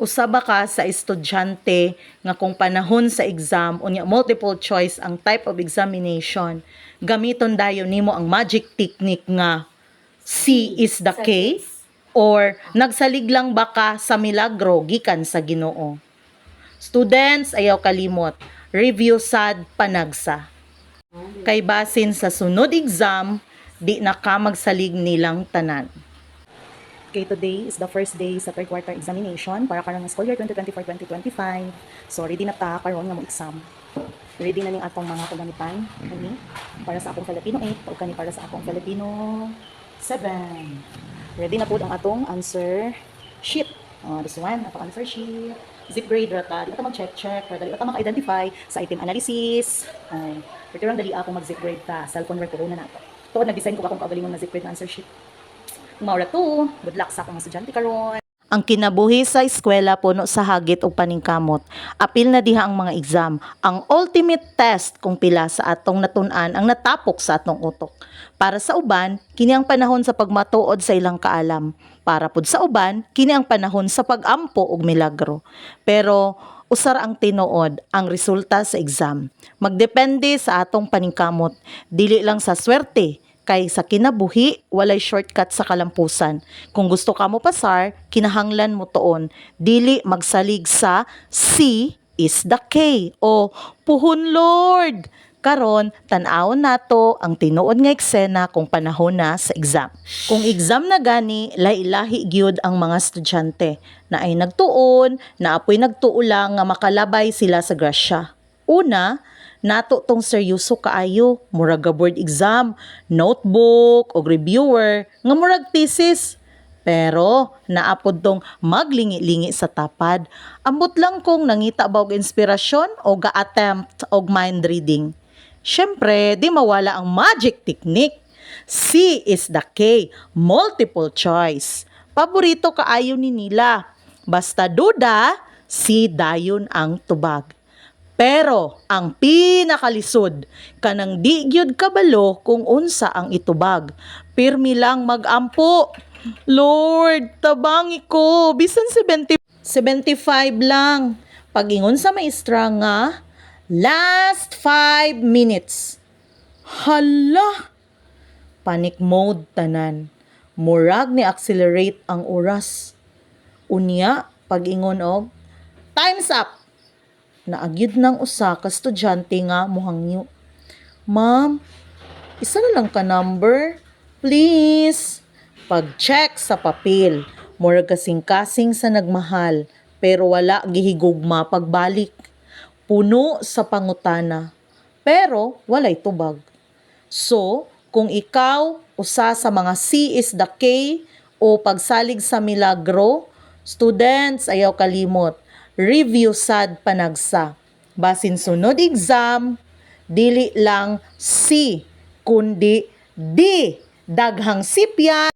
usaba ka sa estudyante nga kung panahon sa exam unya multiple choice ang type of examination. Gamiton dayon nimo ang magic technique nga C is the K or nagsalig lang ba ka sa milagro gikan sa Ginoo? Students ayaw kalimot. Review sad panagsa. Kay basin sa sunod exam di na ka magsalig nilang tanan Okay, today is the first day sa third quarter examination para karong school year 2024-2025. So, ready na ta karon nga mo exam. Ready na ning atong mga kagamitan kani para sa akong Filipino 8 o kani para sa akong Filipino 7. Ready na po ang atong answer sheet. Oh, this one, atong answer sheet. Zip grade rata. Di ka mag-check-check. Para dali ka maka-identify sa item analysis. Ay, pero dali ako mag-zip grade ta. Cellphone ko na nato. Tuod nag-design ko akong kaugalingon na zip grade na answer sheet. Maura to, good luck sa akong estudyante karon. Ang kinabuhi sa eskwela puno sa hagit ug paningkamot. Apil na diha ang mga exam. Ang ultimate test kung pila sa atong natun-an ang natapok sa atong utok. Para sa uban, kini ang panahon sa pagmatuod sa ilang kaalam. Para pud sa uban, kini ang panahon sa pagampo og milagro. Pero usar ang tinuod ang resulta sa exam. Magdepende sa atong paningkamot, dili lang sa swerte, kay sa kinabuhi walay shortcut sa kalampusan. Kung gusto ka mo pasar, kinahanglan mo tuon dili magsalig sa C is the K o puhon Lord. Karon tan-awon nato ang tinuod nga eksena kung panahon na sa exam. Kung exam na gani, lahi-lahi gyud ang mga estudyante na ay nagtuon, na apoy nagtuo lang nga makalabay sila sa grasya. Una, nato tong seryoso kaayo, murag ga board exam, notebook o reviewer, nga murag thesis. Pero naapod tong maglingi-lingi sa tapad. Ambot lang kung nangita ba og inspirasyon o ga-attempt og mind reading. Syempre, di mawala ang magic technique. C is the K, multiple choice. Paborito kaayo ni nila. Basta duda, si dayon ang tubag. Pero ang pinakalisod kanang di gyud kabalo kung unsa ang itubag. Pirmi lang magampo. Lord, tabangi ko. Bisan 70 75 lang. Pagingon sa maestra nga, last 5 minutes. Hala! Panic mode tanan. Murag ni accelerate ang oras. Unya, pagingon og, time's up! Naagyud ng usa ka estudyante nga muhangyo. Ma'am, isa na lang ka number? Please. Pag-check sa papel, murag kasing-kasing sa nagmahal, pero wala gihigugma pagbalik. Puno sa pangutana, pero walay tubag. So, kung ikaw usa sa mga C is the K o pagsalig sa milagro, students ayaw kalimot, review sad panagsa. Basin sunod exam, dili lang C, kundi D. Daghang sipya